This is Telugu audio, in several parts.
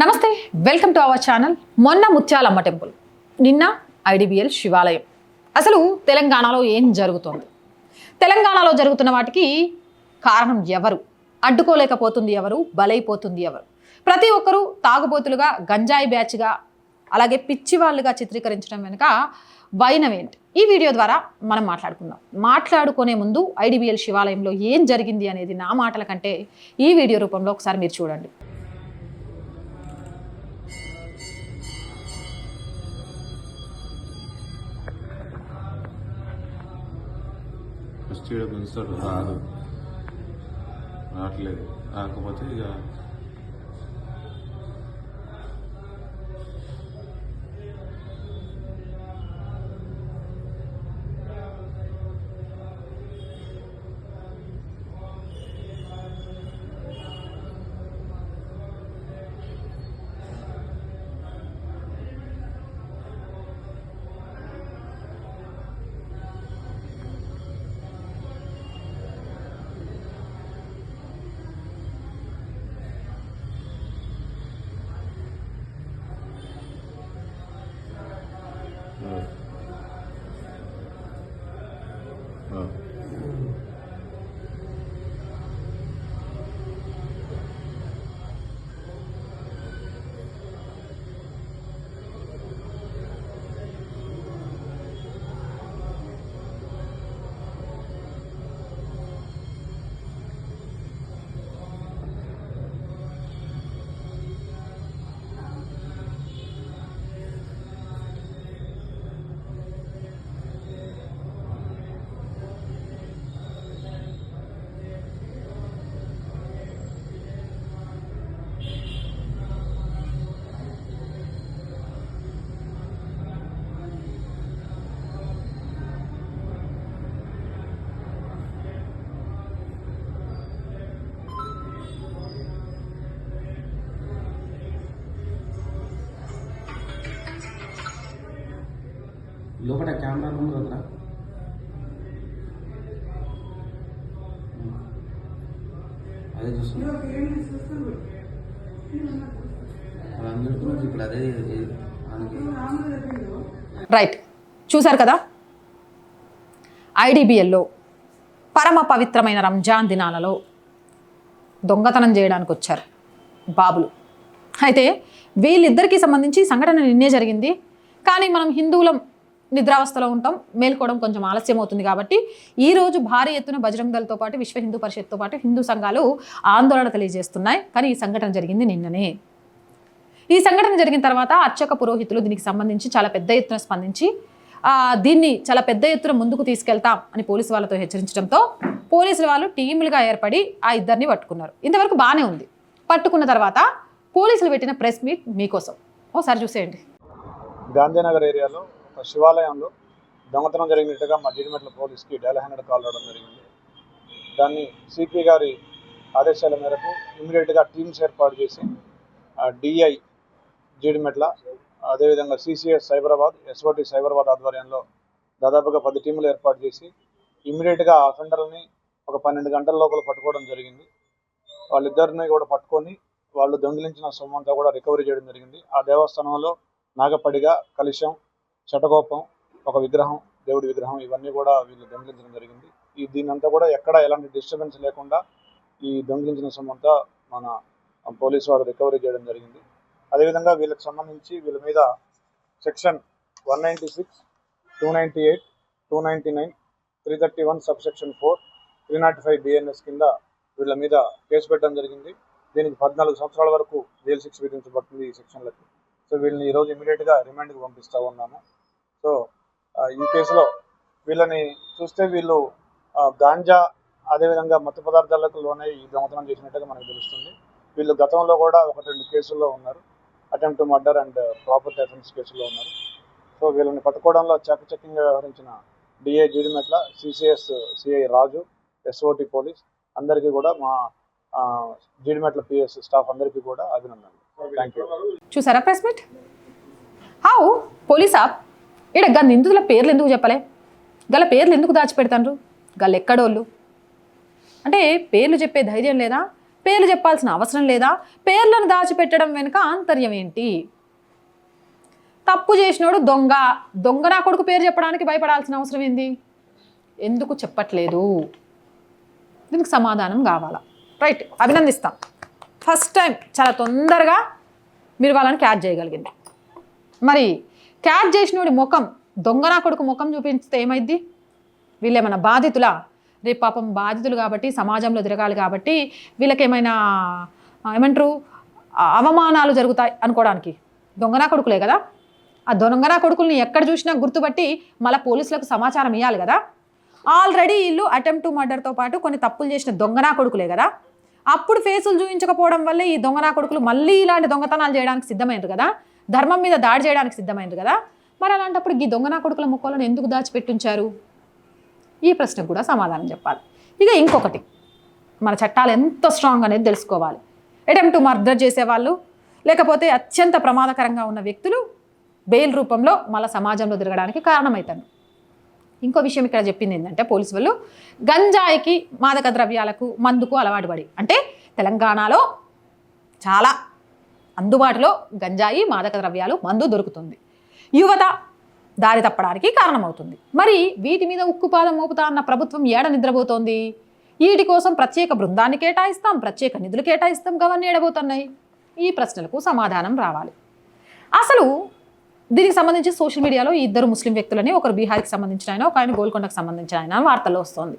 నమస్తే వెల్కమ్ టు అవర్ ఛానల్ మొన్న ముత్యాలమ్మ టెంపుల్ నిన్న ఐడిబిఎల్ శివాలయం. అసలు తెలంగాణలో ఏం జరుగుతోంది? తెలంగాణలో జరుగుతున్న వాటికి కారణం ఎవరు? అడ్డుకోలేకపోతుంది ఎవరు? బలైపోతుంది ఎవరు? ప్రతి ఒక్కరూ తాగుబోతులుగా గంజాయి బ్యాచ్గా అలాగే పిచ్చి వాళ్ళుగా చిత్రీకరించడం వెనుక వైనవేంటి ఈ వీడియో ద్వారా మనం మాట్లాడుకుందాం. మాట్లాడుకునే ముందు ఐడిబిఎల్ శివాలయంలో ఏం జరిగింది అనేది నా మాటల కంటే ఈ వీడియో రూపంలో ఒకసారి మీరు చూడండి. చేయడం ఈడ రాదు. రావట్లేదు. రాకపోతే ఇక లోపల కెమెరా రూమ్ వద్దా అదే చూస్తున్నాం. ఇప్పుడు అదే రైట్. చూశారు కదా? ఐడిబిఎల్లో పరమ పవిత్రమైన రంజాన్ దినాలలో దొంగతనం చేయడానికి వచ్చారు బాబులు. అయితే వీళ్ళిద్దరికీ సంబంధించి సంఘటన నిన్నే జరిగింది. కానీ మనం హిందువులం నిద్రావస్థలో ఉంటాం. మేల్కోవడం కొంచెం ఆలస్యం అవుతుంది కాబట్టి ఈ రోజు భారీ ఎత్తున బజరంగ దళతో పాటు విశ్వ హిందూ పరిషత్తో పాటు హిందూ సంఘాలు ఆందోళన తెలియజేస్తున్నాయి. కానీ ఈ సంఘటన జరిగింది నిన్ననే. ఈ సంఘటన జరిగిన తర్వాత అర్చక పురోహితులు దీనికి సంబంధించి చాలా పెద్ద ఎత్తున స్పందించి దీన్ని చాలా పెద్ద ఎత్తున ముందుకు తీసుకెళ్తాం అని పోలీసు వాళ్ళతో హెచ్చరించడంతో పోలీసులు వాళ్ళు టీములుగా ఏర్పడి ఆ ఇద్దరిని పట్టుకున్నారు. ఇంతవరకు బాగానే ఉంది. పట్టుకున్న తర్వాత పోలీసులు పెట్టిన ప్రెస్ మీట్ మీకోసం. ఓసారి చూసేయండి. గాంధీనగర్ ఏరియాలో ఒక శివాలయంలో దొంగతనం జరిగినట్టుగా మా జీడిమెట్ల పోలీస్కి డైల్ హండ్రెడ్ కాల్ రావడం జరిగింది. దాన్ని సిపి గారి ఆదేశాల మేరకు ఇమీడియట్గా టీమ్స్ ఏర్పాటు చేసి డిఐ జీడిమెట్ల అదేవిధంగా సిసిఎస్ సైబరాబాద్ ఎస్ఓటి సైబరాబాద్ ఆధ్వర్యంలో దాదాపుగా పది టీములు ఏర్పాటు చేసి ఇమీడియట్గా అఫెండర్ని ఒక పన్నెండు గంటల లోపల పట్టుకోవడం జరిగింది. వాళ్ళిద్దరిని కూడా పట్టుకొని వాళ్ళు దొంగిలించిన సొమ్మంతా కూడా రికవరీ చేయడం జరిగింది. ఆ దేవస్థానంలో నాగపడిగా కలుషం శటకోపం ఒక విగ్రహం దేవుడి విగ్రహం ఇవన్నీ కూడా వీళ్ళు దొంగిలించడం జరిగింది. ఈ దీనంతా కూడా ఎక్కడ ఎలాంటి డిస్టర్బెన్స్ లేకుండా ఈ దొంగిలించిన సొమ్ము అంతా మన పోలీసు వారు రికవరీ చేయడం జరిగింది. అదేవిధంగా వీళ్ళకి సంబంధించి వీళ్ళ మీద section one ninety six two ninety eight two ninety nine three thirty one sub section four three not five BNS కింద వీళ్ళ మీద కేసు పెట్టడం జరిగింది. దీనికి పద్నాలుగు సంవత్సరాల వరకు జైలు శిక్ష విధించబడుతుంది ఈ సెక్షన్లకి. సో వీళ్ళని ఈరోజు ఇమీడియట్గా రిమాండ్కి పంపిస్తూ ఉన్నాము. సో ఈ కేసులో వీళ్ళని చూస్తే వీళ్ళు గాంజా అదేవిధంగా మత్తు పదార్థాలకు లోనే ఈ దొంగతనం చేసినట్టుగా మనకు తెలుస్తుంది. వీళ్ళు గతంలో కూడా ఒకటి రెండు కేసుల్లో ఉన్నారు. Attempt murder and property offence కేసుల్లో ఉన్నారు. సో వీళ్ళని పట్టుకోవడంలో చకచక్యంగా వ్యవహరించిన DA Jeedimetla CCS CI Raju SOT police అందరికీ కూడా మా ఆ, జీడిమెట్ల పిఎస్ స్టాఫ్ అందరికీ కూడా అభినందనలు. చూసారా ప్రెస్ మీట్ హౌ పోలీసా? ఈడ గా నిందితుల పేర్లు ఎందుకు చెప్పలే? గల పేర్లు ఎందుకు దాచిపెడతాను గల్ ఎక్కడోళ్ళు? అంటే పేర్లు చెప్పే ధైర్యం లేదా? పేర్లు చెప్పాల్సిన అవసరం లేదా? పేర్లను దాచిపెట్టడం వెనుక ఆంతర్యం ఏంటి? తప్పు చేసినోడు దొంగ. దొంగ నా కొడుకు పేరు చెప్పడానికి భయపడాల్సిన అవసరం ఏంది? ఎందుకు చెప్పట్లేదు? దీనికి సమాధానం కావాలా? రైట్ అభినందిస్తాం. ఫస్ట్ టైం చాలా తొందరగా మీరు వాళ్ళని క్యాచ్ చేయగలిగింది. మరి క్యాచ్ చేసినోడి ముఖం దొంగనా కొడుకు ముఖం చూపించితే ఏమైద్ది? వీళ్ళేమైనా బాధితులా? రేపు పాపం బాధితులు కాబట్టి సమాజంలో తిరగాలి కాబట్టి వీళ్ళకేమైనా ఏమంటారు? అవమానాలు జరుగుతాయి అనుకోవడానికి. దొంగనా కొడుకులే కదా? ఆ దొంగనా కొడుకుల్ని ఎక్కడ చూసినా గుర్తుపట్టి మళ్ళీ పోలీసులకు సమాచారం ఇవ్వాలి కదా? ఆల్రెడీ వీళ్ళు అటెంప్ట్ మర్డర్తో పాటు కొన్ని తప్పులు చేసిన దొంగనా కొడుకులే కదా? అప్పుడు ఫేసులు చూపించకపోవడం వల్ల ఈ దొంగనా కొడుకులు మళ్ళీ ఇలాంటి దొంగతనాలు చేయడానికి సిద్ధమైనరు కదా? ధర్మం మీద దాడి చేయడానికి సిద్ధమైనరు కదా? మరి అలాంటప్పుడు ఈ దొంగనా కొడుకుల ముక్కలను ఎందుకు దాచిపెట్టించారు? ఈ ప్రశ్నకు కూడా సమాధానం చెప్పాలి. ఇక ఇంకొకటి మన చట్టాలు ఎంత స్ట్రాంగ్ అనేది తెలుసుకోవాలి. అటెంప్ట్ మర్డర్ చేసేవాళ్ళు లేకపోతే అత్యంత ప్రమాదకరంగా ఉన్న వ్యక్తులు బెయిల్ రూపంలో మళ్ళీ సమాజంలో తిరగడానికి కారణమవుతాను ఇంకో విషయం ఇక్కడ చెప్పింది ఏంటంటే పోలీసు వాళ్ళు గంజాయికి మాదక ద్రవ్యాలకు మందుకు అలవాటు పడి. అంటే తెలంగాణలో చాలా అందుబాటులో గంజాయి మాదక ద్రవ్యాలు మందు దొరుకుతుంది. యువత దారి తప్పడానికి కారణమవుతుంది. మరి వీటి మీద ఉక్కుపాదం మోపుతా అన్న ప్రభుత్వం ఏడ నిద్రపోతోంది? వీటి కోసం ప్రత్యేక బృందాన్ని కేటాయిస్తాం ప్రత్యేక నిధులు కేటాయిస్తాం గవర్నీ ఏడబోతున్నాయి ఈ ప్రశ్నలకు సమాధానం రావాలి. అసలు దీనికి సంబంధించి సోషల్ మీడియాలో ఈ ఇద్దరు ముస్లిం వ్యక్తులని ఒకరు బీహార్కి సంబంధించిన ఆయన ఒక ఆయన గోల్కొండకు సంబంధించిన ఆయన వార్తల్లో వస్తుంది.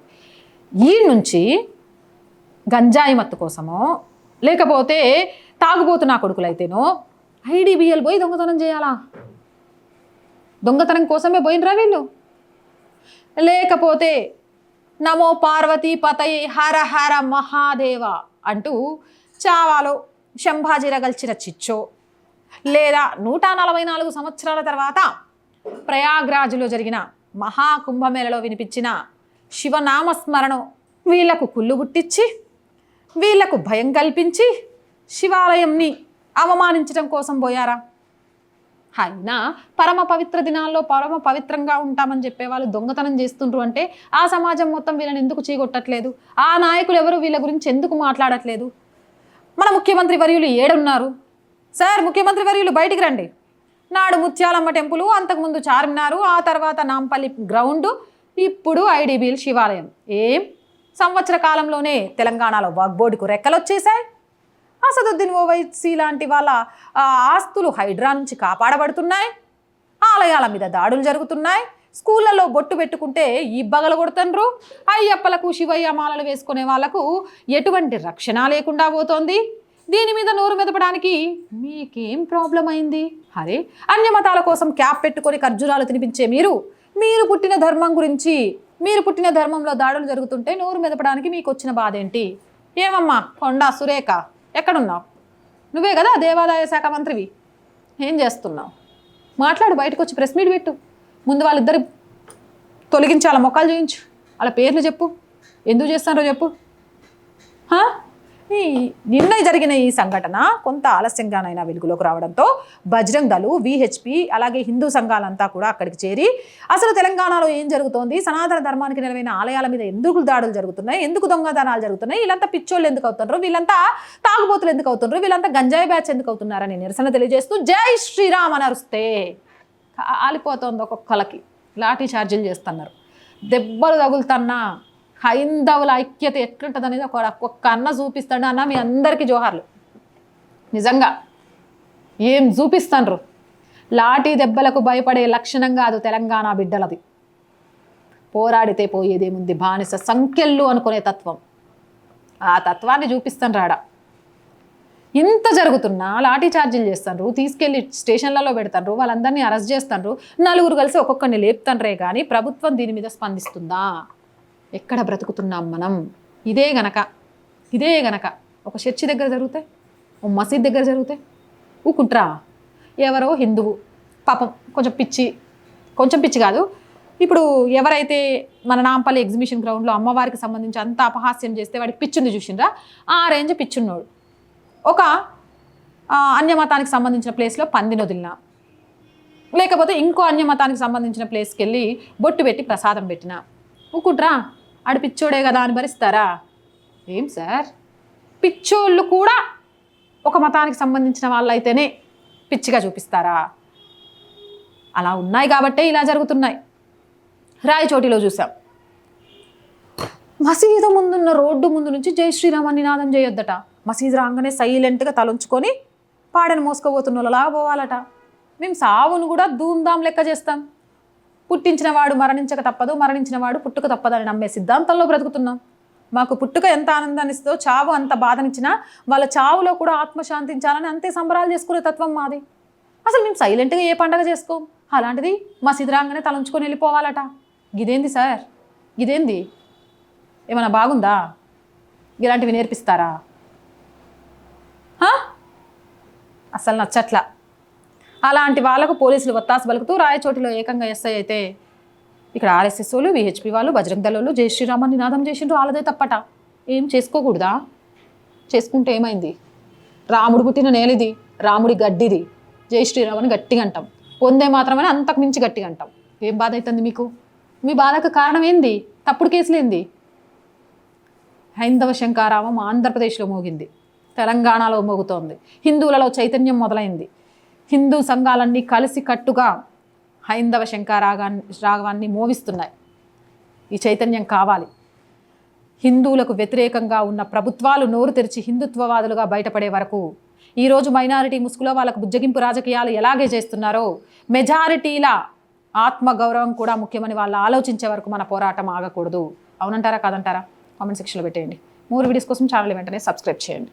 ఈ నుంచి గంజాయి మత్తు కోసమో లేకపోతే తాగుబోతున్న కొడుకులైతేనో ఐడిబిఎల్ పోయి దొంగతనం చేయాలా? దొంగతనం కోసమే పోయినరా వీళ్ళు? లేకపోతే నమో పార్వతి పతయే హర హర మహాదేవ అంటూ చావాలో శంభాజీ రగల్చిన చిచ్చో లేదా నూట నలభై నాలుగు సంవత్సరాల తర్వాత ప్రయాగ్రాజులో జరిగిన మహాకుంభమేళలో వినిపించిన శివనామస్మరణం వీళ్ళకు కుళ్ళు గుట్టించి వీళ్ళకు భయం కల్పించి శివాలయంని అవమానించడం కోసం పోయారా? అయినా పరమ పవిత్ర దినాల్లో పరమ పవిత్రంగా ఉంటామని చెప్పేవాళ్ళు దొంగతనం చేస్తుండ్రు అంటే ఆ సమాజం మొత్తం వీళ్ళని ఎందుకు చీగొట్టట్లేదు? ఆ నాయకులు ఎవరు? వీళ్ళ గురించి ఎందుకు మాట్లాడట్లేదు? మన ముఖ్యమంత్రి వర్యులు ఏడున్నారు? సార్ ముఖ్యమంత్రి వర్యులు బయటికి రండి. నాడు ముత్యాలమ్మ టెంపుల్ అంతకుముందు చార్మినారు ఆ తర్వాత నాంపల్లి గ్రౌండ్ ఇప్పుడు ఐడిబిల్ శివాలయం. ఏం? సంవత్సర కాలంలోనే తెలంగాణలో వాగ్బోర్డుకు రెక్కలు వచ్చేసాయి అసదుద్దీన్ ఓవైసీ లాంటి వాళ్ళ ఆస్తులు హైడ్రా నుంచి కాపాడబడుతున్నాయి. ఆలయాల మీద దాడులు జరుగుతున్నాయి. స్కూళ్ళలో బొట్టు పెట్టుకుంటే ఈ బగలు కొడుతుండ్రు. అయ్యప్పలకు శివయ్య మాలలు వేసుకునే వాళ్ళకు ఎటువంటి రక్షణ లేకుండా పోతోంది. దీని మీద నోరు మెదపడానికి మీకేం ప్రాబ్లం అయింది? అరే అన్యమతాల కోసం క్యాప్ పెట్టుకొని ఖర్జూరాలు తినిపించే మీరు మీరు పుట్టిన ధర్మం గురించి మీరు పుట్టిన ధర్మంలో దాడులు జరుగుతుంటే నోరు మెదపడానికి మీకు వచ్చిన బాధ ఏంటి ఏమమ్మా కొండా సురేఖ ఎక్కడున్నావు? నువ్వే కదా దేవాదాయ శాఖ మంత్రివి. ఏం చేస్తున్నావు? మాట్లాడు బయటకు వచ్చి ప్రెస్ మీట్ పెట్టు. ముందు వాళ్ళిద్దరు తొలగించాల మొక్కలు చూయించు. వాళ్ళ పేర్లు చెప్పు. ఎందుకు చేస్తారో చెప్పు. హా? ఈ నిన్న జరిగిన ఈ సంఘటన కొంత ఆలస్యంగానైనా వెలుగులోకి రావడంతో బజరంగ్ దళు విహెచ్పి అలాగే హిందూ సంఘాలంతా కూడా అక్కడికి చేరి అసలు తెలంగాణలో ఏం జరుగుతోంది? సనాతన ధర్మానికి నిలవైన ఆలయాల మీద ఎందుకు దాడులు జరుగుతున్నాయి? ఎందుకు దొంగతనాలు జరుగుతున్నాయి? వీళ్ళంతా పిచ్చోళ్ళు ఎందుకు అవుతున్నారు? వీళ్ళంతా తాగుబోతులు ఎందుకు అవుతున్నారు? వీళ్ళంతా గంజాయి బ్యాచ్ ఎందుకు అవుతున్నారని నిరసన తెలియజేస్తూ జై శ్రీరామ్ అని అరుస్తే కాలిపోతోంది ఒక్కొక్కలకి లాఠీ ఛార్జీలు చేస్తున్నారు. దెబ్బలు తగులుతున్నా హైందవుల ఐక్యత ఎట్లుంటుంది అనేది ఒక ఒక్క అన్న చూపిస్తాడు అన్న మీ అందరికీ జోహార్లు. నిజంగా ఏం చూపిస్తాండ్రు? లాఠీ దెబ్బలకు భయపడే లక్షణం కాదు తెలంగాణ బిడ్డలది. పోరాడితే పోయేదేముంది బానిస సంఖ్యలు అనుకునే తత్వం. ఆ తత్వాన్ని చూపిస్తాను రాడా ఇంత జరుగుతున్నా లాఠీ ఛార్జీలు చేస్తాండ్రు తీసుకెళ్ళి స్టేషన్లలో పెడతాండ్రు వాళ్ళందరినీ అరెస్ట్ చేస్తాండ్రు నలుగురు కలిసి ఒక్కొక్కరిని లేపుతాండ్రే కానీ ప్రభుత్వం దీని మీద స్పందిస్తుందా? ఎక్కడ బ్రతుకుతున్నాం మనం? ఇదే గనక ఇదే గనక. ఒక చర్చి దగ్గర జరుగుతాయి ఓ మసీద్ దగ్గర జరుగుతాయి ఊకుంట్రా ఎవరో హిందువు పాపం కొంచెం పిచ్చి కొంచెం పిచ్చి కాదు. ఇప్పుడు ఎవరైతే మన నాంపల్లి ఎగ్జిబిషన్ గ్రౌండ్లో అమ్మవారికి సంబంధించి అంత అపహాస్యం చేస్తే వాడికి పిచ్చుంది చూసిండ్రా? ఆ రేంజ్ పిచ్చున్నాడు. ఒక అన్యమతానికి సంబంధించిన ప్లేస్లో పందిని వదిలిన. లేకపోతే ఇంకో అన్యమతానికి సంబంధించిన ప్లేస్కి వెళ్ళి బొట్టు పెట్టి ప్రసాదం పెట్టిన. ఊకుంట్రా ఆడు పిచ్చోడే కదా అని భరిస్తారా? ఏం సార్? పిచ్చోళ్ళు కూడా ఒక మతానికి సంబంధించిన వాళ్ళైతేనే పిచ్చిగా చూపిస్తారా? అలా ఉన్నాయి కాబట్టే ఇలా జరుగుతున్నాయి. రాయచోటిలో చూసాం మసీదు ముందున్న రోడ్డు ముందు నుంచి జై శ్రీరామ నినాదం చేయొద్దట. మసీదు రాగానే సైలెంట్గా తలంచుకొని పాడని మోసుకోబోతున్న వాళ్ళలా పోవాలట. మేము సావును కూడా ధూమ్ధాం లెక్క చేస్తాం. పుట్టించిన వాడు మరణించక తప్పదు మరణించిన వాడు పుట్టుక తప్పదని నమ్మే సిద్ధాంతంలో బ్రతుకుతున్నాం. మాకు పుట్టుక ఎంత ఆనందాన్ని ఇస్తుందో చావు అంత బాధనిచ్చినా వాళ్ళ చావులో కూడా ఆత్మశాంతించాలని అంతే సంబరాలు చేసుకునే తత్వం మాది. అసలు మేము సైలెంట్గా ఏ పండగ చేసుకోం? అలాంటిది మా సిద్ధరాంగానే తలంచుకొని వెళ్ళిపోవాలట. ఇదేంది సార్? ఇదేంది? ఏమైనా బాగుందా? ఇలాంటివి నేర్పిస్తారా? అసలు నచ్చట్లా. అలాంటి వాళ్ళకు పోలీసులు ఒత్తాసు పలుకుతూ రాయచోటిలో ఏకంగా ఎస్ఐ అయితే ఇక్కడ ఆర్ఎస్ఎస్ వాళ్ళు విహెచ్పి వాళ్ళు బజరంగ్ దళాలు జై శ్రీరామని నినాదం చేసిండ్రు వాళ్ళదే తప్పట. ఏం చేసుకోకూడదా? చేసుకుంటే ఏమైంది? రాముడు పుట్టిన నేలిది రాముడి గడ్డిది. జై శ్రీరామ్ అని గట్టిగా అంటాం. పొందే మాత్రమే అంతకు మించి గట్టిగా అంటాం. ఏం బాధ అవుతుంది మీకు? మీ బాధకు కారణం ఏంది? తప్పుడు కేసులేంది హైందవ శంకారామం ఆంధ్రప్రదేశ్లో మోగింది. తెలంగాణలో మోగుతోంది. హిందువులలో చైతన్యం మొదలైంది. హిందూ సంఘాలన్నీ కలిసి కట్టుగా హైందవ శంకారాగాన్ని రాగాన్ని మోగిస్తున్నాయి ఈ చైతన్యం కావాలి. హిందువులకు వ్యతిరేకంగా ఉన్న ప్రభుత్వాలు నోరు తెరిచి హిందుత్వవాదులుగా బయటపడే వరకు ఈరోజు మైనారిటీ ముసుగులో వాళ్ళకు బుజ్జగింపు రాజకీయాలు ఎలాగే చేస్తున్నారో మెజారిటీల ఆత్మగౌరవం కూడా ముఖ్యమని వాళ్ళు ఆలోచించే వరకు మన పోరాటం ఆగకూడదు. అవునంటారా కాదంటారా? కామెంట్ సెక్షన్లో పెట్టేయండి. మూడు వీడియోస్ కోసం ఛానల్ వెంటనే సబ్స్క్రైబ్ చేయండి.